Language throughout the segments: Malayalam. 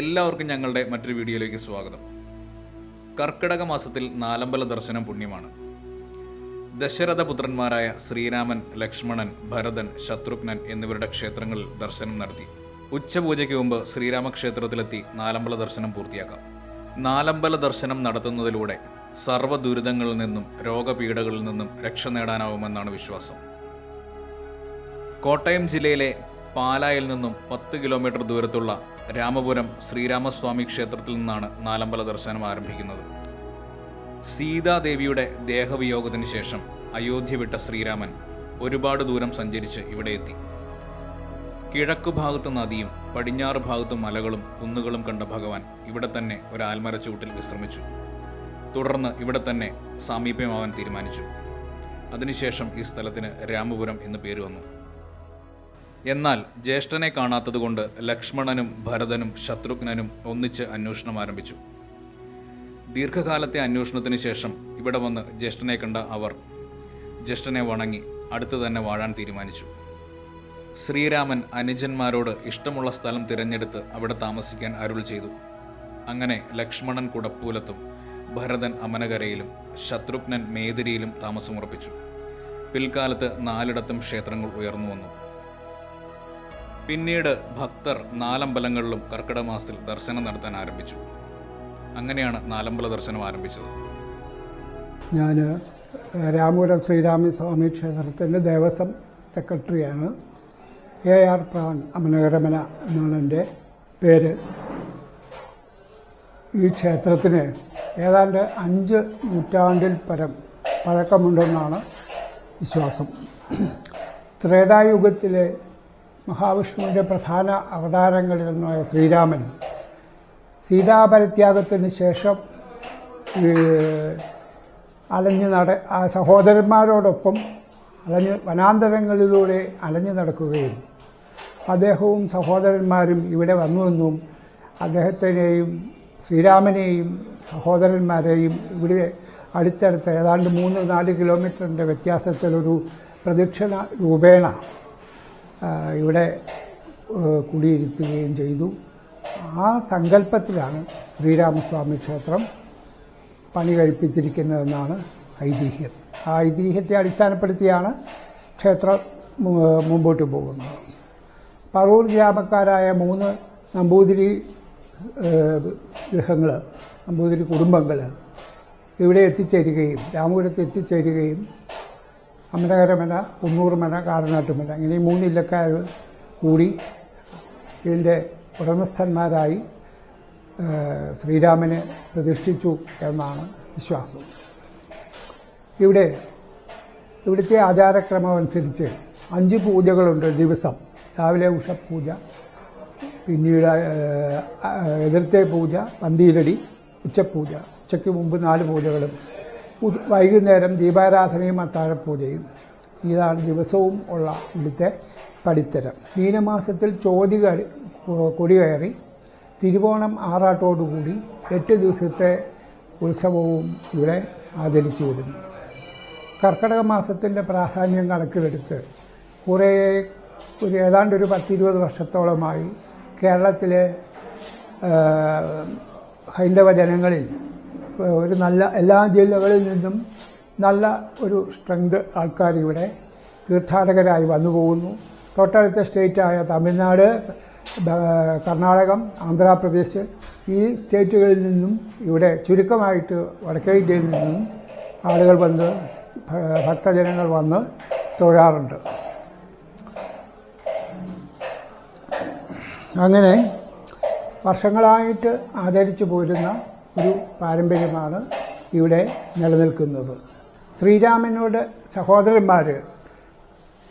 എല്ലാവർക്കും ഞങ്ങളുടെ മറ്റൊരു വീഡിയോയിലേക്ക് സ്വാഗതം. കർക്കിടക മാസത്തിൽ നാലമ്പല ദർശനം പുണ്യമാണ്. ദശരഥപുത്രന്മാരായ ശ്രീരാമൻ ലക്ഷ്മണൻ ഭരതൻ ശത്രുഘ്നൻ എന്നിവരുടെ ക്ഷേത്രങ്ങളിൽ ദർശനം നടത്തി. ഉച്ചപൂജയ്ക്ക് മുമ്പ് ശ്രീരാമക്ഷേത്രത്തിലെത്തി നാലമ്പല ദർശനം പൂർത്തിയാക്കാം. നാലമ്പല ദർശനം നടത്തുന്നതിലൂടെ സർവ ദുരിതങ്ങളിൽ നിന്നും രോഗപീഠകളിൽ നിന്നും രക്ഷ നേടാനാവുമെന്നാണ് വിശ്വാസം. കോട്ടയം ജില്ലയിലെ പാലായിൽ നിന്നും പത്ത് കിലോമീറ്റർ ദൂരത്തുള്ള രാമപുരം ശ്രീരാമസ്വാമി ക്ഷേത്രത്തിൽ നിന്നാണ് നാലമ്പല ദർശനം ആരംഭിക്കുന്നത്. സീതാദേവിയുടെ ദേഹവിയോഗത്തിന് ശേഷം അയോധ്യ വിട്ട ശ്രീരാമൻ ഒരുപാട് ദൂരം സഞ്ചരിച്ച് ഇവിടെ എത്തി. കിഴക്കു ഭാഗത്ത് നദിയും പടിഞ്ഞാറ് ഭാഗത്ത് മലകളും കുന്നുകളും കണ്ട ഭഗവാൻ ഇവിടെ തന്നെ ഒരു ആൽമരച്ചൂട്ടിൽ വിശ്രമിച്ചു. തുടർന്ന് ഇവിടെ തന്നെ സാമീപ്യമാവാൻ തീരുമാനിച്ചു. അതിനുശേഷം ഈ സ്ഥലത്തിന് രാമപുരം എന്ന് പേര് വന്നു. എന്നാൽ ജ്യേഷ്ഠനെ കാണാത്തതുകൊണ്ട് ലക്ഷ്മണനും ഭരതനും ശത്രുഘ്നനും ഒന്നിച്ച് അന്വേഷണം ആരംഭിച്ചു. ദീർഘകാലത്തെ അന്വേഷണത്തിന് ശേഷം ഇവിടെ വന്ന് ജ്യേഷ്ഠനെ കണ്ട അവർ ജ്യേഷ്ഠനെ വണങ്ങി അടുത്തു തന്നെ വാഴാൻ തീരുമാനിച്ചു. ശ്രീരാമൻ അനുജന്മാരോട് ഇഷ്ടമുള്ള സ്ഥലം തിരഞ്ഞെടുത്ത് അവിടെ താമസിക്കാൻ അരുൾ ചെയ്തു. അങ്ങനെ ലക്ഷ്മണൻ കുടപ്പൂലത്തും ഭരതൻ അമനകരയിലും ശത്രുഘ്നൻ മേതിരിയിലും താമസമുറപ്പിച്ചു. പിൽക്കാലത്ത് നാലിടത്തും ക്ഷേത്രങ്ങൾ ഉയർന്നു വന്നു. പിന്നീട് ഭക്തർ നാലമ്പലങ്ങളിലും കർക്കിടക മാസത്തിൽ ദർശനം നടത്താൻ ആരംഭിച്ചു. അങ്ങനെയാണ് നാലമ്പല ദർശനം ആരംഭിച്ചത്. ഞാൻ രാമപുരം ശ്രീരാമസ്വാമി ക്ഷേത്രത്തിന്റെ ദേവസ്വം സെക്രട്ടറിയാണ്. എ ആർ പ്രാൻ അമനകരമന എന്നാണ് എന്റെ പേര്. ഈ ക്ഷേത്രത്തിന് ഏതാണ്ട് അഞ്ച് നൂറ്റാണ്ടിൽ പരം പഴക്കമുണ്ടെന്നാണ് വിശ്വാസം. ത്രേതായുഗത്തിലെ മഹാവിഷ്ണുവിന്റെ പ്രധാന അവതാരങ്ങളിലൊന്നായ ശ്രീരാമൻ. സീതാപരിത്യാഗത്തിന് ശേഷം അലഞ്ഞു നട സഹോദരന്മാരോടൊപ്പം അലഞ്ഞ് വനാന്തരങ്ങളിലൂടെ അലഞ്ഞു നടക്കുകയും അദ്ദേഹവും സഹോദരന്മാരും ഇവിടെ വന്നുവെന്നും അദ്ദേഹത്തിനെയും ശ്രീരാമനെയും സഹോദരന്മാരെയും ഇവിടെ അടുത്തടുത്ത് ഏതാണ്ട് മൂന്ന് നാല് കിലോമീറ്ററിന്റെ വ്യത്യാസത്തിലൊരു പ്രദക്ഷിണ രൂപേണ ഇവിടെ കുടിയിരുത്തുകയും ചെയ്തു. ആ സങ്കല്പത്തിലാണ് ശ്രീരാമസ്വാമി ക്ഷേത്രം പണി കഴിപ്പിച്ചിരിക്കുന്നതെന്നാണ് ഐതിഹ്യം. ആ ഐതിഹ്യത്തെ അടിസ്ഥാനപ്പെടുത്തിയാണ് ക്ഷേത്രം മുമ്പോട്ട് പോകുന്നത്. പറവൂർ ഗ്രാമക്കാരായ മൂന്ന് നമ്പൂതിരി ഗൃഹങ്ങൾ നമ്പൂതിരി കുടുംബങ്ങൾ ഇവിടെ എത്തിച്ചേരുകയും രാമപുരത്ത് എത്തിച്ചേരുകയും അമരകരമന കുന്നൂർമന കാരനാട്ടുമന ഇങ്ങനെ ഈ മൂന്ന് ഇല്ലക്കാർ കൂടി ഇതിന്റെ ഉടമസ്ഥന്മാരായി ശ്രീരാമനെ പ്രതിഷ്ഠിച്ചു എന്നാണ് വിശ്വാസം. ഇവിടെ ഇവിടുത്തെ ആചാരക്രമം അനുസരിച്ച് അഞ്ച് പൂജകളുണ്ട് ദിവസം. രാവിലെ ഉഷപൂജ പിന്നീട് എതിർത്തെ പൂജ പന്തീരടി ഉച്ചപൂജ ഉച്ചയ്ക്ക് മുമ്പ് നാല് പൂജകളും. വൈകുന്നേരം ദീപാരാധനയും അത്താഴപ്പൂജയും ഇതാണ് ദിവസവും ഉള്ള ഇവിടുത്തെ പടിത്തരം. മീനമാസത്തിൽ ചോതി കയറി കൊടി കയറി തിരുവോണം ആറാട്ടോടുകൂടി എട്ട് ദിവസത്തെ ഉത്സവവും ഇവിടെ ആചരിച്ചു വരുന്നു. കർക്കടക മാസത്തിന്റെ പ്രാധാന്യം കണക്കിലെടുത്ത് കുറേ ഒരു ഏതാണ്ട് ഒരു പത്തിരുപത് വർഷത്തോളമായി കേരളത്തിലെ ഹൈന്ദവ ജനങ്ങളിൽ ഒരു നല്ല എല്ലാ ജില്ലകളിൽ നിന്നും നല്ല ഒരു സ്ട്രെങ്ത് ആൾക്കാർ ഇവിടെ തീർത്ഥാടകരായി വന്നു പോകുന്നു. തൊട്ടടുത്ത സ്റ്റേറ്റായ തമിഴ്നാട് കർണാടകം ആന്ധ്രാപ്രദേശ് ഈ സ്റ്റേറ്റുകളിൽ നിന്നും ഇവിടെ ചുരുക്കമായിട്ട് വടക്കേ ഇന്ത്യയിൽ നിന്നും ആളുകൾ വന്ന് ഭക്തജനങ്ങൾ വന്ന് തൊഴാറുണ്ട്. അങ്ങനെ വർഷങ്ങളായിട്ട് ആചരിച്ചു പോരുന്ന ഒരു പാരമ്പര്യമാണ് ഇവിടെ നിലനിൽക്കുന്നത്. ശ്രീരാമനോട് സഹോദരന്മാർ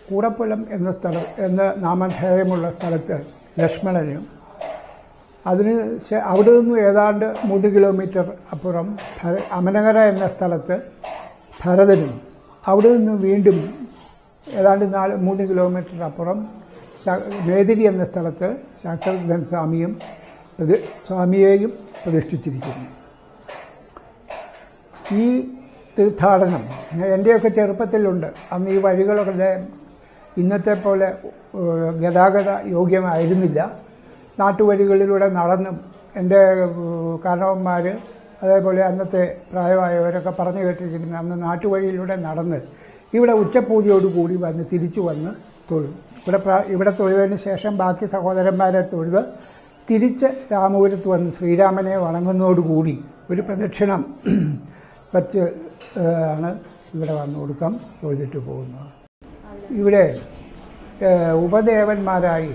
കൂടപ്പുലം എന്ന സ്ഥലം എന്ന നാമധേയമുള്ള സ്ഥലത്ത് ലക്ഷ്മണനും അതിന് അവിടെ നിന്നും ഏതാണ്ട് മൂന്ന് കിലോമീറ്റർ അപ്പുറം അമനകര എന്ന സ്ഥലത്ത് ഭരതനും അവിടെ നിന്നും വീണ്ടും ഏതാണ്ട് നാല് മൂന്ന് കിലോമീറ്റർ അപ്പുറം മേതിരി എന്ന സ്ഥലത്ത് ശാക്തൻ സ്വാമിയും സ്വാമിയെയും പ്രതിഷ്ഠിച്ചിരിക്കുന്നു. ഈ തീർത്ഥാടനം എന്റെയൊക്കെ ചെറുപ്പത്തിലുണ്ട്. അന്ന് ഈ വഴികളൊക്കെ ഇന്നത്തെ പോലെ ഗതാഗത യോഗ്യമായിരുന്നില്ല. നാട്ടുവഴികളിലൂടെ നടന്നും എന്റെ കാരണവന്മാർ അതേപോലെ അന്നത്തെ പ്രായമായവരൊക്കെ പറഞ്ഞു കേട്ടിരിക്കുന്നത് അന്ന് നാട്ടുവഴിയിലൂടെ നടന്ന് ഇവിടെ ഉച്ചപൂജയോടുകൂടി വന്ന് തിരിച്ചു വന്ന് തൊഴും. ഇവിടെ ഇവിടെ തൊഴുതിന് ശേഷം ബാക്കി സഹോദരന്മാരെ തൊഴുത് തിരിച്ച് രാമപുരത്ത് വന്ന് ശ്രീരാമനെ വണങ്ങുന്നതോടുകൂടി ഒരു പ്രദക്ഷിണം വച്ച് ആണ് ഇവിടെ വന്നു കൊടുക്കാം തൊഴുതിട്ട് പോകുന്നത്. ഇവിടെ ഉപദേവന്മാരായി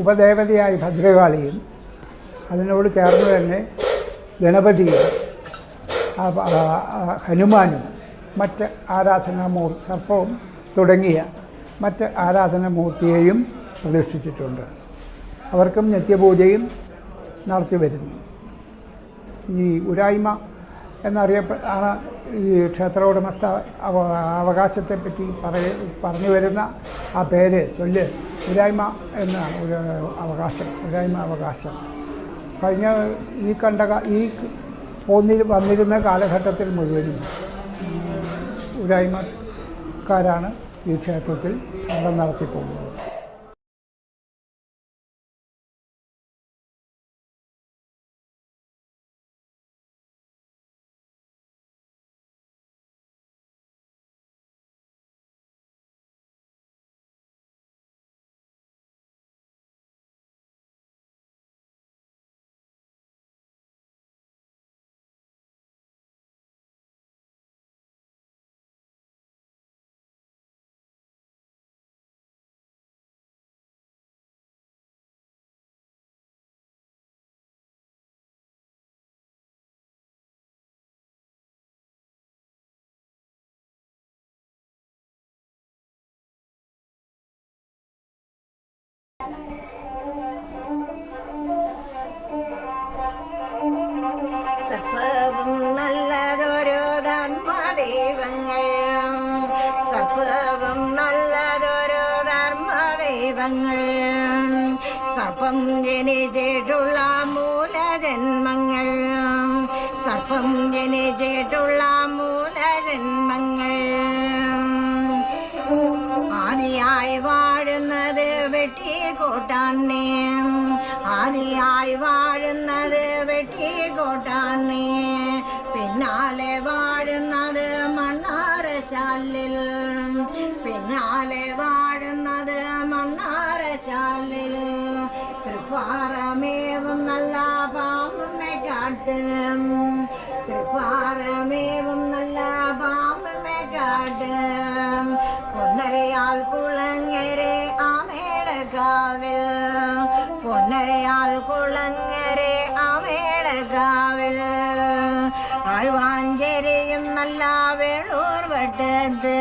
ഉപദേവതയായി ഭദ്രകാളിയും അതിനോട് ചേർന്ന് തന്നെ ഗണപതിയും ഹനുമാനും മറ്റ് ആരാധനാമൂർ സർപ്പവും തുടങ്ങിയ മറ്റ് ആരാധനാമൂർത്തിയെയും പ്രതിഷ്ഠിച്ചിട്ടുണ്ട്. അവർക്കും നിത്യപൂജയും നടത്തി വരുന്നു. ഈ ഉരായ്മ എന്നറിയപ്പെ ആണ് ഈ ക്ഷേത്ര ഉടമസ്ഥ അവ അവകാശത്തെപ്പറ്റി പറയ പറഞ്ഞു വരുന്ന ആ പേര് ചൊല്ല് ഉരായ്മ എന്നാണ്. ഒരു അവകാശം ഉരായ്മ അവകാശം. കഴിഞ്ഞ ഈ കണ്ട ഈ പോന്നി വന്നിരുന്ന കാലഘട്ടത്തിൽ മുഴുവനും ഉരായ്മക്കാരാണ് ഈ ക്ഷേത്രത്തിൽ അവിടെ നടത്തിപ്പോകുന്നത്. സഫവും സർപ്പം ജനിച്ചിട്ടുള്ള മൂലജന്മങ്ങൾ. സർപ്പം ജനിച്ചിട്ടുള്ള മൂലജന്മങ്ങൾ. വാഴുന്നത് വെട്ടിക്കോട്ടാണ്ണേ ആദിയായി വാഴുന്നത് വെട്ടി വെട്ടിക്കോട്ടാണ്ണേ പിന്നാലെ വാഴുന്നത് മണ്ണാരശാലിൽ പൊന്നരയാൽ കുളങ്ങരെ ആമേടകാവിൽ ആഴ്വാഞ്ചേരിയും നല്ല വേളൂർ വട്ടത്ത്.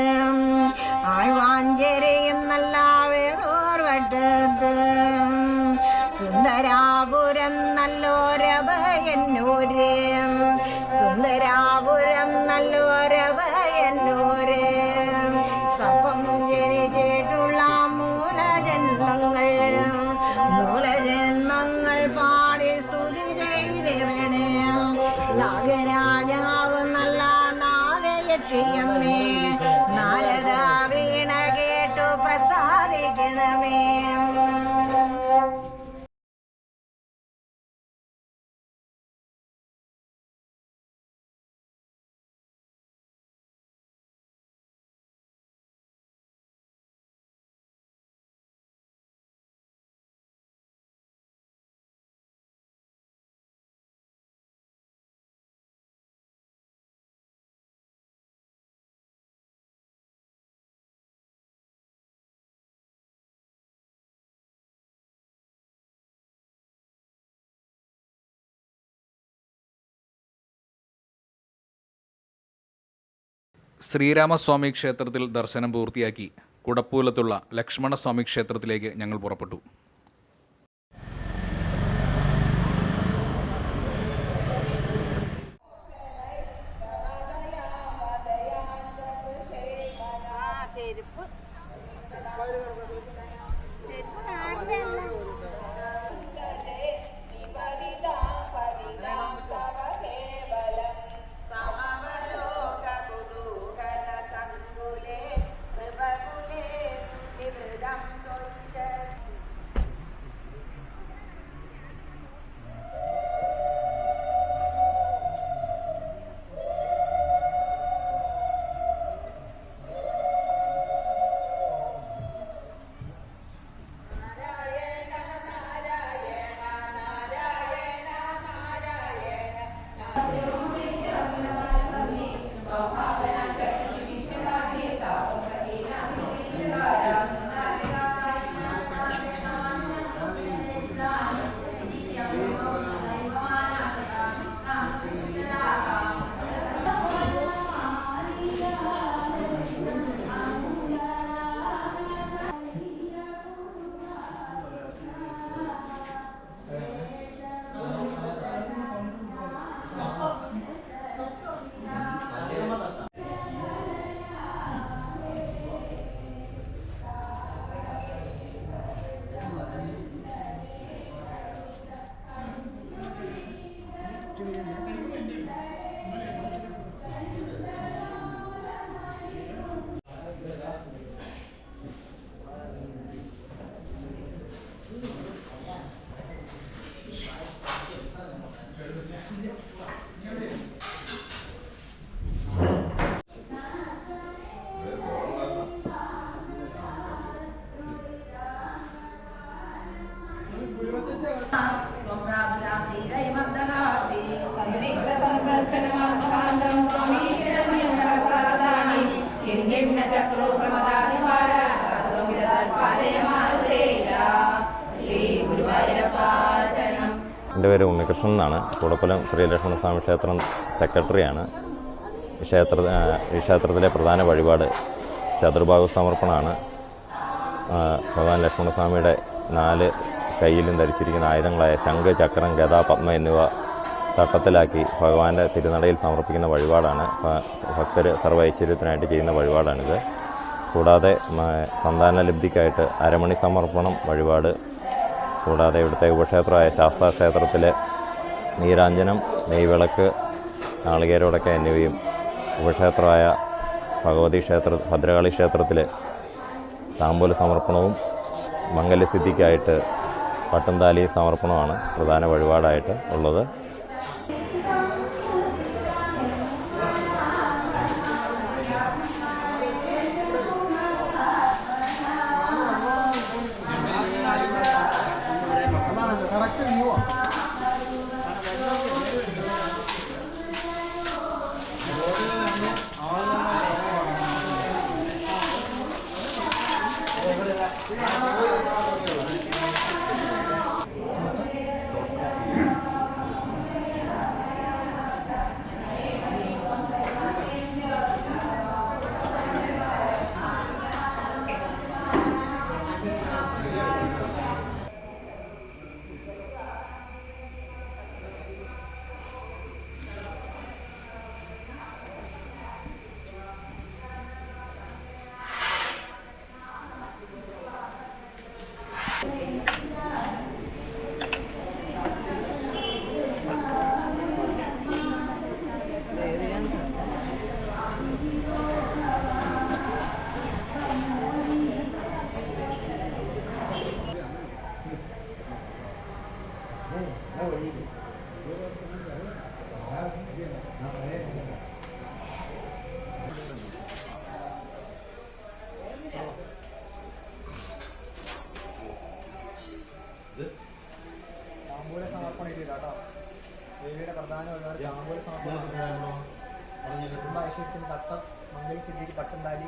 ശ്രീരാമസ്വാമി ക്ഷേത്രത്തിൽ ദർശനം പൂർത്തിയാക്കി കുടപ്പൂലത്തുള്ള ലക്ഷ്മണസ്വാമി ക്ഷേത്രത്തിലേക്ക് ഞങ്ങൾ പുറപ്പെട്ടു. ഉണ്ണികൃഷ്ണൻ എന്നാണ്. കൂടപ്പലം ശ്രീലക്ഷ്മണസ്വാമി ക്ഷേത്രം സെക്രട്ടറിയാണ്. ക്ഷേത്ര ഈ ക്ഷേത്രത്തിലെ പ്രധാന വഴിപാട് ചതുർഭാഗ സമർപ്പണമാണ്. ഭഗവാൻ ലക്ഷ്മണസ്വാമിയുടെ നാല് കയ്യിലും ധരിച്ചിരിക്കുന്ന ആയുധങ്ങളായ ശംഖ് ചക്രം ഗത പത്മ എന്നിവ തട്ടത്തിലാക്കി ഭഗവാന്റെ തിരുനടയിൽ സമർപ്പിക്കുന്ന വഴിപാടാണ്. ഭക്തർ സർവ ഐശ്വര്യത്തിനായിട്ട് ചെയ്യുന്ന വഴിപാടാണിത്. കൂടാതെ സന്താന സന്താനലബ്ധിക്കായിട്ട് അരമണി സമർപ്പണം വഴിപാട് കൂടാതെ ഇവിടുത്തെ ഉപക്ഷേത്രമായ ശാസ്താ ക്ഷേത്രത്തിലെ നീരാഞ്ജനം നെയ്വിളക്ക് നാളികേരോടൊക്കെ എന്നിവയും ഉപക്ഷേത്രമായ ഭഗവതി ക്ഷേത്ര ഭദ്രകാളി ക്ഷേത്രത്തിലെ താമ്പൂല സമർപ്പണവും മംഗല്യസിദ്ധിക്കായിട്ട് പട്ടുംതാലി സമർപ്പണമാണ് പ്രധാന വഴിപാടായിട്ട് ഉള്ളത്. शिफ्ट करतात मंगळी सिद्धीची पाटणदारी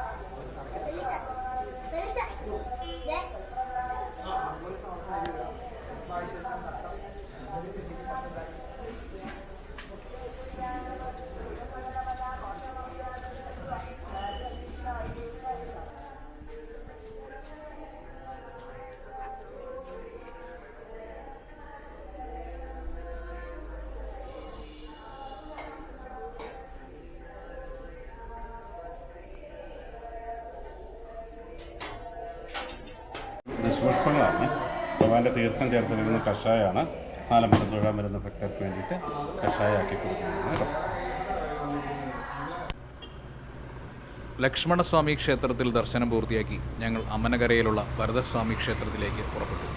ഭഗവാന്റെ ചേർത്ത് വരുന്ന കഷായമാണ് നാലമ്പലം തൊഴാൻ വരുന്ന ഭക്തർക്ക് വേണ്ടിയിട്ട് കഷായമാക്കി കൊടുക്കുന്നതാണ് കേട്ടോ. ലക്ഷ്മണസ്വാമി ക്ഷേത്രത്തിൽ ദർശനം പൂർത്തിയാക്കി ഞങ്ങൾ അമ്മനകരയിലുള്ള ഭരതസ്വാമി ക്ഷേത്രത്തിലേക്ക് പുറപ്പെട്ടു.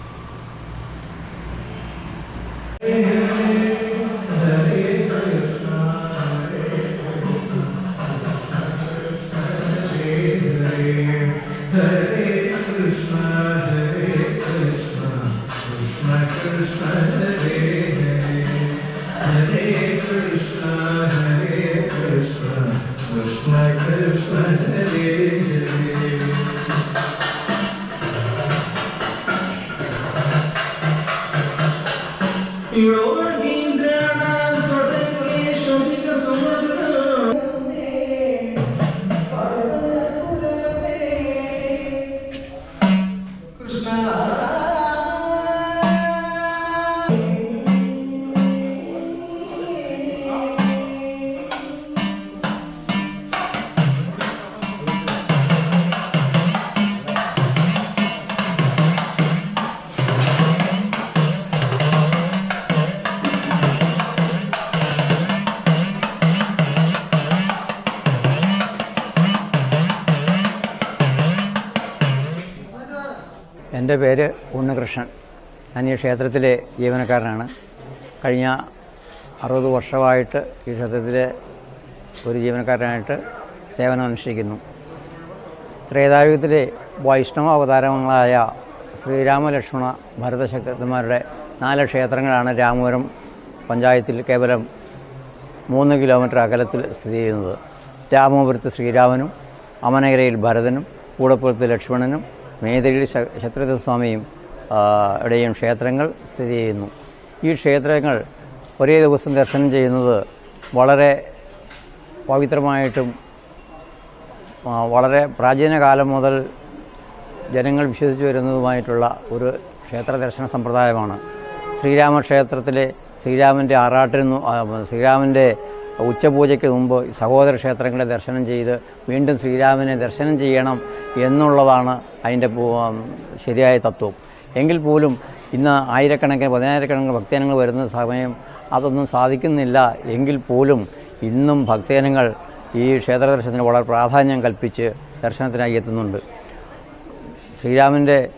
എന്റെ പേര് ഉണ്ണികൃഷ്ണൻ. ഞാൻ ഈ ക്ഷേത്രത്തിലെ ജീവനക്കാരനാണ്. കഴിഞ്ഞ അറുപത് വർഷമായിട്ട് ഈ ക്ഷേത്രത്തിലെ ഒരു ജീവനക്കാരനായിട്ട് സേവനം അനുഷ്ഠിക്കുന്നു. ത്രേതായുഗത്തിലെ വൈഷ്ണവ അവതാരങ്ങളായ ശ്രീരാമ ലക്ഷ്മണ ഭരതശക്തന്മാരുടെ നാല് ക്ഷേത്രങ്ങളാണ് രാമപുരം പഞ്ചായത്തിൽ കേവലം മൂന്ന് കിലോമീറ്റർ അകലത്തിൽ സ്ഥിതി ചെയ്യുന്നത്. രാമപുരത്ത് ശ്രീരാമനും അമനഗിരയിൽ ഭരതനും കൂടപ്പുറത്ത് ലക്ഷ്മണനും മേതയിൽ ശത്രുഘ്നസ്വാമിയും ആ, ഇടയും ക്ഷേത്രങ്ങൾ സ്ഥിതി ചെയ്യുന്നു. ഈ ക്ഷേത്രങ്ങൾ ഒരേ ദിവസം ദർശനം ചെയ്യുന്നത് വളരെ പവിത്രമായിട്ടും വളരെ പ്രാചീന കാലം മുതൽ ജനങ്ങൾ വിശ്വസിച്ചു വരുന്നതുമായിട്ടുള്ള ഒരു ക്ഷേത്ര ദർശന സമ്പ്രദായമാണ്. ശ്രീരാമക്ഷേത്രത്തിലെ ശ്രീരാമന്റെ ആറാട്ടിൽ മു- ആ, ശ്രീരാമന്റെ ഉച്ചപൂജയ്ക്ക് മുമ്പ് സഹോദര ക്ഷേത്രങ്ങളെ ദർശനം ചെയ്ത് വീണ്ടും ശ്രീരാമനെ ദർശനം ചെയ്യണം എന്നുള്ളതാണ് അതിന്റെ ശരിയായ തത്വം. എങ്കിൽ പോലും ഇന്ന് ആയിരക്കണക്കിന് പതിനായിരക്കണക്കിന് ഭക്തജനങ്ങൾ വരുന്ന സമയം അതൊന്നും സാധിക്കുന്നില്ല. എങ്കിൽ പോലും ഇന്നും ഭക്തജനങ്ങൾ ഈ ക്ഷേത്ര ദർശനത്തിന് വളരെ പ്രാധാന്യം കൽപ്പിച്ച് ദർശനത്തിനായി എത്തുന്നുണ്ട്. ശ്രീരാമന്റെ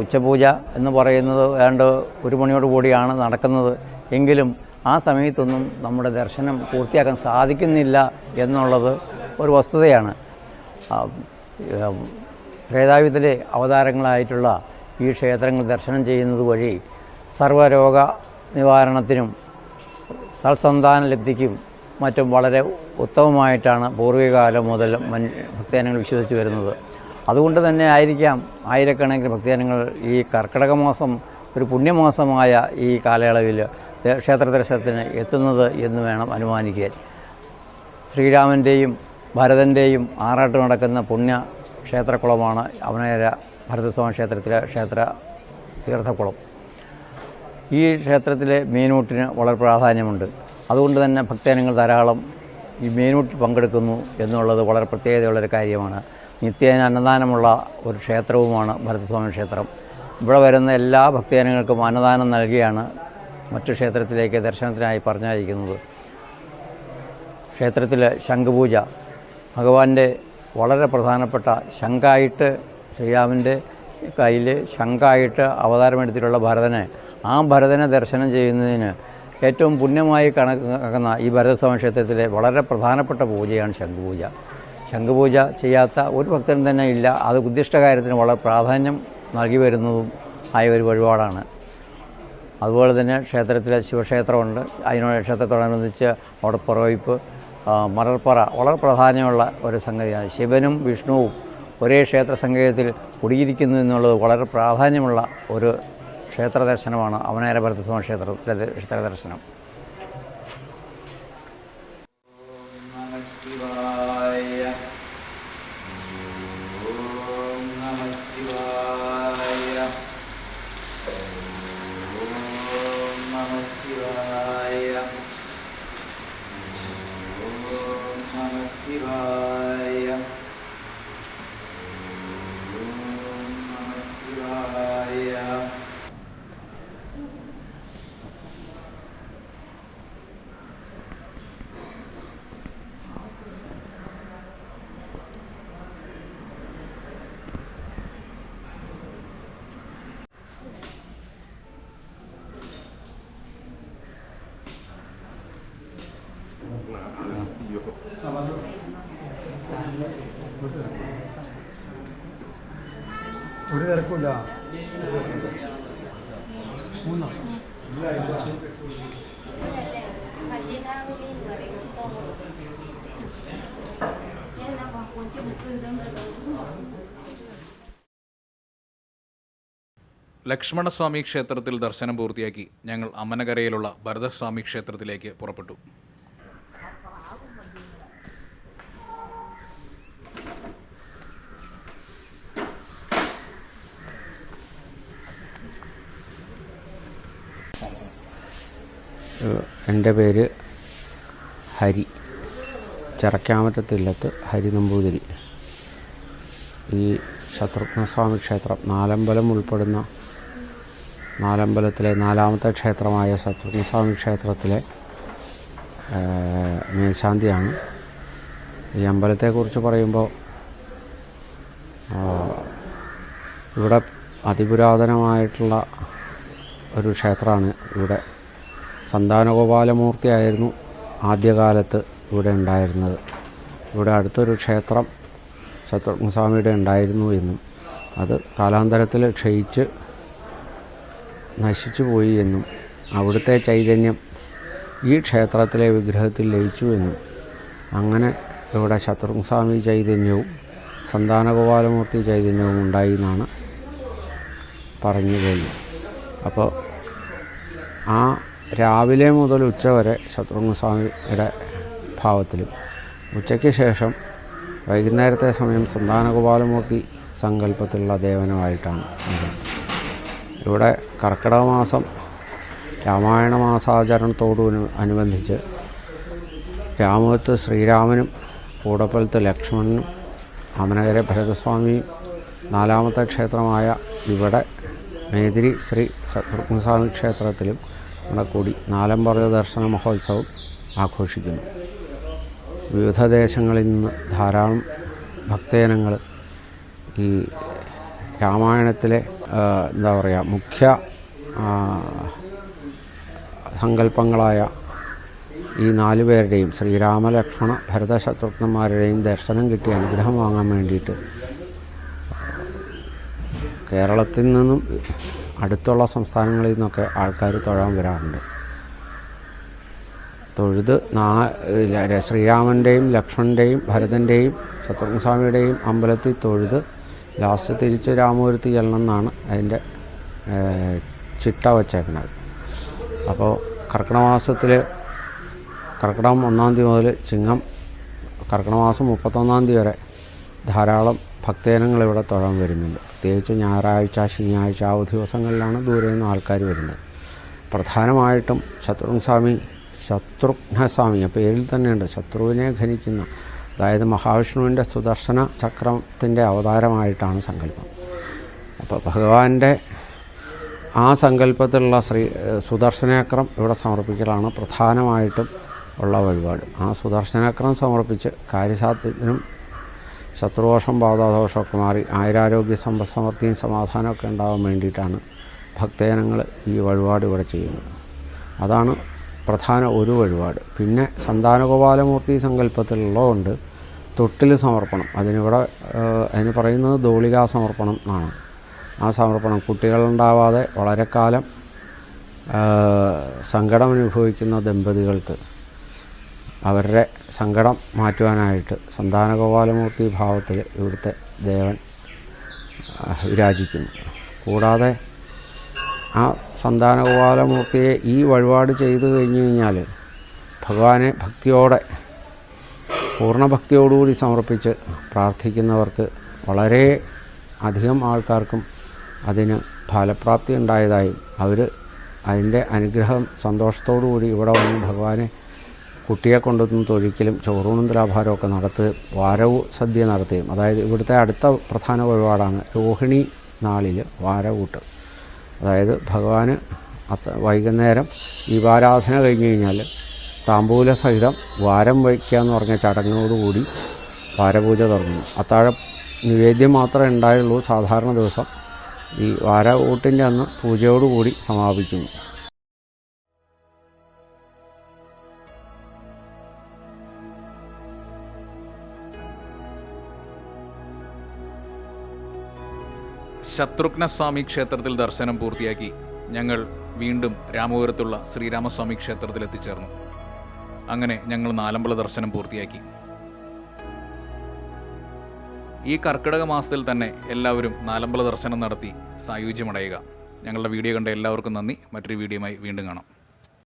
ഉച്ചപൂജ എന്ന് പറയുന്നത് ഏതാണ്ട് ഒരു മണിയോട് കൂടിയാണ് നടക്കുന്നത്. എങ്കിലും ആ സമയത്തൊന്നും നമ്മുടെ ദർശനം പൂർത്തിയാക്കാൻ സാധിക്കുന്നില്ല എന്നുള്ളത് ഒരു വസ്തുതയാണ്. ത്രേതായുധത്തിലെ അവതാരങ്ങളായിട്ടുള്ള ഈ ക്ഷേത്രങ്ങൾ ദർശനം ചെയ്യുന്നത് വഴി സർവരോഗ നിവാരണത്തിനും സൽസന്താന ലബ്ധിക്കും മറ്റും വളരെ ഉത്തമമായിട്ടാണ് പൂർവികകാലം മുതൽ മൻ ഭക്തജനങ്ങൾ വിശ്വസിച്ച് വരുന്നത്. അതുകൊണ്ട് തന്നെ ആയിരിക്കാം ആയിരക്കണക്കിന് ഭക്തജനങ്ങൾ ഈ കർക്കിടക മാസം ഒരു പുണ്യമാസമായ ഈ കാലയളവിൽ ക്ഷേത്ര ദർശനത്തിന് എത്തുന്നത് എന്ന് വേണം അനുമാനിക്കാൻ. ശ്രീരാമന്റെയും ഭരതന്റെയും ആറാട്ട് നടക്കുന്ന പുണ്യ ക്ഷേത്രക്കുളമാണ് അവനേര ഭരതസ്വാമി ക്ഷേത്രത്തിലെ ക്ഷേത്ര തീർത്ഥക്കുളം ഈ ക്ഷേത്രത്തിലെ മീനൂട്ടിന് വളരെ പ്രാധാന്യമുണ്ട്. അതുകൊണ്ട് തന്നെ ഭക്തജനങ്ങൾ ധാരാളം ഈ മീനൂട്ടിൽ പങ്കെടുക്കുന്നു എന്നുള്ളത് വളരെ പ്രത്യേകതയുള്ളൊരു കാര്യമാണ്. നിത്യേന അന്നദാനമുള്ള ഒരു ക്ഷേത്രവുമാണ് ഭരതസ്വാമി ക്ഷേത്രം. ഇവിടെ വരുന്ന എല്ലാ ഭക്തജനങ്ങൾക്കും അന്നദാനം നൽകിയാണ് മറ്റു ക്ഷേത്രത്തിലേക്ക് ദർശനത്തിനായി പറഞ്ഞയക്കുന്നത് ക്ഷേത്രത്തിൽ ശംഖുപൂജ ഭഗവാന്റെ വളരെ പ്രധാനപ്പെട്ട ശംഖായിട്ട് ശ്രീരാമന്റെ കയ്യിൽ ശംഖായിട്ട് അവതാരമെടുത്തിട്ടുള്ള ഭരതനെ ആ ഭരതനെ ദർശനം ചെയ്യുന്നതിന് ഏറ്റവും പുണ്യമായി കണക്കാക്കുന്ന ഈ ഭരതസ്വാമി ക്ഷേത്രത്തിലെ വളരെ പ്രധാനപ്പെട്ട പൂജയാണ് ശംഖുപൂജ. ശംഖുപൂജ ചെയ്യാത്ത ഒരു ഭക്തനും തന്നെ ഇല്ല. അത് ഉദ്ദിഷ്ട കാര്യത്തിന് വളരെ പ്രാധാന്യം നൽകി വരുന്നതും ആയ ഒരു വഴിപാടാണ്. അതുപോലെ തന്നെ ക്ഷേത്രത്തിൽ ശിവക്ഷേത്രമുണ്ട്. അതിനോട് ക്ഷേത്രത്തോടനുബന്ധിച്ച് അവിടെ പുറവയ്പ്പ് ആ, മലർപ്പറ വളരെ പ്രാധാന്യമുള്ള ഒരു സംഗതിയാണ്. ശിവനും വിഷ്ണുവും ഒരേ ക്ഷേത്ര സംഗീതത്തിൽ കുടിയിരിക്കുന്നു എന്നുള്ളത് വളരെ പ്രാധാന്യമുള്ള ഒരു ക്ഷേത്ര ദർശനമാണ് അവനേര ഭരതസ്വാമി ക്ഷേത്രത്തിലെ ക്ഷേത്ര ദർശനം. തിരക്കില്ല ലക്ഷ്മണസ്വാമി ക്ഷേത്രത്തിൽ ദർശനം പൂർത്തിയാക്കി ഞങ്ങൾ അമ്മനകരയിലുള്ള ഭരതസ്വാമി ക്ഷേത്രത്തിലേക്ക് പുറപ്പെട്ടു. എന്റെ പേര് ഹരി. ചിറക്കാമറ്റത്തില്ലത്ത് ഹരി നമ്പൂതിരി. ഈ ശത്രുഘ്നസ്വാമി ക്ഷേത്രം നാലമ്പലം ഉൾപ്പെടുന്ന നാലമ്പലത്തിലെ നാലാമത്തെ ക്ഷേത്രമായ ശത്രുഘ്നസ്വാമി ക്ഷേത്രത്തിലെ മേൽശാന്തിയാണ്. ഈ അമ്പലത്തെക്കുറിച്ച് പറയുമ്പോൾ ഇവിടെ അതിപുരാതനമായിട്ടുള്ള ഒരു ക്ഷേത്രമാണ് ഇവിടെ സന്താനഗോപാലമൂർത്തിയായിരുന്നു ആദ്യകാലത്ത് ഇവിടെ ഉണ്ടായിരുന്നത്. ഇവിടെ അടുത്തൊരു ക്ഷേത്രം ശത്രുഘ്നസ്വാമിയുടെ ഉണ്ടായിരുന്നു എന്നും അത് കാലാന്തരത്തിൽ ക്ഷയിച്ച് നശിച്ചു പോയി എന്നും അവിടുത്തെ ചൈതന്യം ഈ ക്ഷേത്രത്തിലെ വിഗ്രഹത്തിൽ ലയിച്ചു എന്നും അങ്ങനെ ഇവിടെ ശത്രുഘ്നസ്വാമി ചൈതന്യവും സന്താനഗോപാലമൂർത്തി ചൈതന്യവും ഉണ്ടായി എന്നാണ് പറഞ്ഞു കഴിഞ്ഞു അപ്പോൾ ആ രാവിലെ മുതൽ ഉച്ച വരെ ശത്രുഘ്നസ്വാമിയുടെ ഭാവത്തിലും. ഉച്ചയ്ക്ക് ശേഷം വൈകുന്നേരത്തെ സമയം സന്താനഗോപാലമൂർത്തി സങ്കല്പത്തിലുള്ള ദേവനുമായിട്ടാണ് ഇവിടെ കർക്കിടക മാസം രാമായണ മാസാചരണത്തോടു അനു- അനുബന്ധിച്ച് രാമത്ത് ശ്രീരാമനും കൂടപ്പലത്ത് ലക്ഷ്മണനും അമനകര ഭരതസ്വാമിയും നാലാമത്തെ ക്ഷേത്രമായ ഇവിടെ മേതിരി ശ്രീ ശത്രുഘ്നസ്വാമി ക്ഷേത്രത്തിലും ഇവിടെ കൂടി നാലമ്പറ ദർശന മഹോത്സവം ആഘോഷിക്കുന്നു. വിവിധ ദേശങ്ങളിൽ നിന്ന് ധാരാളം ഭക്തജനങ്ങൾ ഈ രാമായണത്തിലെ എന്താ പറയുക മുഖ്യ സങ്കല്പങ്ങളായ ഈ നാലു പേരുടെയും ശ്രീരാമ ലക്ഷ്മണ ഭരത ശത്രുഘ്നന്മാരുടെയും ദർശനം കിട്ടിയ അനുഗ്രഹം വാങ്ങാൻ വേണ്ടിയിട്ട് കേരളത്തിൽ നിന്നും അടുത്തുള്ള സംസ്ഥാനങ്ങളിൽ നിന്നൊക്കെ ആൾക്കാർ തൊഴാൻ വരാറുണ്ട്. തൊഴുത് നാ ശ്രീരാമന്റെയും ലക്ഷ്മണന്റെയും ഭരതന്റെയും ശത്രുഘ്നസ്വാമിയുടെയും അമ്പലത്തിൽ തൊഴുത് ലാസ്റ്റ് തിരിച്ച് രാമപുരത്ത് ചെല്ലണം എന്നാണ് അതിന്റെ ചിട്ട വച്ചേക്കുന്നത് അപ്പോൾ കർക്കിടമാസത്തിൽ കർക്കിടകം ഒന്നാം തീയതി മുതൽ ചിങ്ങം കർക്കിടമാസം മുപ്പത്തൊന്നാം തീയതി വരെ ധാരാളം ഭക്തജനങ്ങൾ ഇവിടെ തൊഴാൻ വരുന്നുണ്ട്. പ്രത്യേകിച്ച് ഞായറാഴ്ച ശനിയാഴ്ച ആ ദിവസങ്ങളിലാണ് ദൂരെ നിന്ന് ആൾക്കാർ വരുന്നത്. പ്രധാനമായിട്ടും ശത്രുഘ്നസ്വാമി ശത്രുഘ്നസ്വാമി പേരിൽ തന്നെയുണ്ട്. ശത്രുവിനെ ഖനിക്കുന്ന അതായത് മഹാവിഷ്ണുവിന്റെ സുദർശന ചക്രത്തിന്റെ അവതാരമായിട്ടാണ് സങ്കല്പം. അപ്പോൾ ഭഗവാന്റെ ആ സങ്കല്പത്തിലുള്ള ശ്രീ സുദർശനചക്രം ഇവിടെ സമർപ്പിക്കലാണ് പ്രധാനമായിട്ടും ഉള്ള വഴിപാട്. ആ സുദർശനചക്രം സമർപ്പിച്ച് കാര്യസാധ്യത്തിനും ശത്രുദോഷം ബാധാദോഷമൊക്കെ മാറി ആയുരാരോഗ്യ സമ്പസമൃദ്ധിയും സമാധാനമൊക്കെ ഉണ്ടാവാൻ വേണ്ടിയിട്ടാണ് ഭക്തജനങ്ങൾ ഈ വഴിപാട് ഇവിടെ ചെയ്യുന്നത്. അതാണ് പ്രധാന ഒരു വഴിപാട്. പിന്നെ സന്താനഗോപാലമൂർത്തി സങ്കല്പത്തിലുള്ളതുകൊണ്ട് തൊട്ടിൽ സമർപ്പണം. അതിനിവിടെ അതിന് പറയുന്നത് ധോളികാ സമർപ്പണം എന്നാണ്. ആ സമർപ്പണം കുട്ടികളുണ്ടാവാതെ വളരെ കാലം സങ്കടം അനുഭവിക്കുന്ന ദമ്പതികൾക്ക് അവരുടെ സങ്കടം മാറ്റുവാനായിട്ട് സന്താനഗോപാലമൂർത്തി ഭാവത്തിൽ ഇവിടുത്തെ ദേവൻ വിരാജിക്കുന്നു. കൂടാതെ ആ സന്താനഗോപാലമൂർത്തിയെ ഈ വഴിപാട് ചെയ്തു കഴിഞ്ഞു കഴിഞ്ഞാൽ ഭഗവാനെ ഭക്തിയോടെ പൂർണഭക്തിയോടുകൂടി സമർപ്പിച്ച് പ്രാർത്ഥിക്കുന്നവർക്ക് വളരെ അധികം ആൾക്കാർക്കും അതിന് ഫലപ്രാപ്തി ഉണ്ടായതായും അവർ അതിന്റെ അനുഗ്രഹം സന്തോഷത്തോടുകൂടി ഇവിടെ വന്ന് ഭഗവാനെ കുട്ടിയെ കൊണ്ടുവന്ന് തൊഴിക്കലും ചോറൂണും തുലാഭാരമൊക്കെ നടത്ത് വാരവ് സദ്യ നടത്തുകയും അതായത് ഇവിടുത്തെ അടുത്ത പ്രധാന വഴിപാടാണ് രോഹിണി നാളിൽ വാരവൂട്ട്. അതായത് ഭഗവാന് വൈകുന്നേരം ദീപാരാധന കഴിഞ്ഞ് കഴിഞ്ഞാൽ താമ്പൂല സഹിതം വാരം വയ്ക്കുക എന്ന് പറഞ്ഞ ചടങ്ങോടുകൂടി വാരപൂജ തുടങ്ങുന്നു. അത്താഴ നിവേദ്യം മാത്രമേ ഉണ്ടായുള്ളൂ. സാധാരണ ദിവസം ഈ വാരവൂട്ടിന്റെ അന്ന് പൂജയോടുകൂടി സമാപിക്കുന്നു. ശത്രുഘ്നസ്വാമി ക്ഷേത്രത്തിൽ ദർശനം പൂർത്തിയാക്കി ഞങ്ങൾ വീണ്ടും രാമപുരത്തുള്ള ശ്രീരാമസ്വാമി ക്ഷേത്രത്തിൽ എത്തിച്ചേർന്നു. അങ്ങനെ ഞങ്ങൾ നാലമ്പല ദർശനം പൂർത്തിയാക്കി. ഈ കർക്കിടക മാസത്തിൽ തന്നെ എല്ലാവരും നാലമ്പല ദർശനം നടത്തി സായുജ്യമടയുക. ഞങ്ങളുടെ വീഡിയോ കണ്ട എല്ലാവർക്കും നന്ദി. മറ്റൊരു വീഡിയോയുമായി വീണ്ടും കാണാം.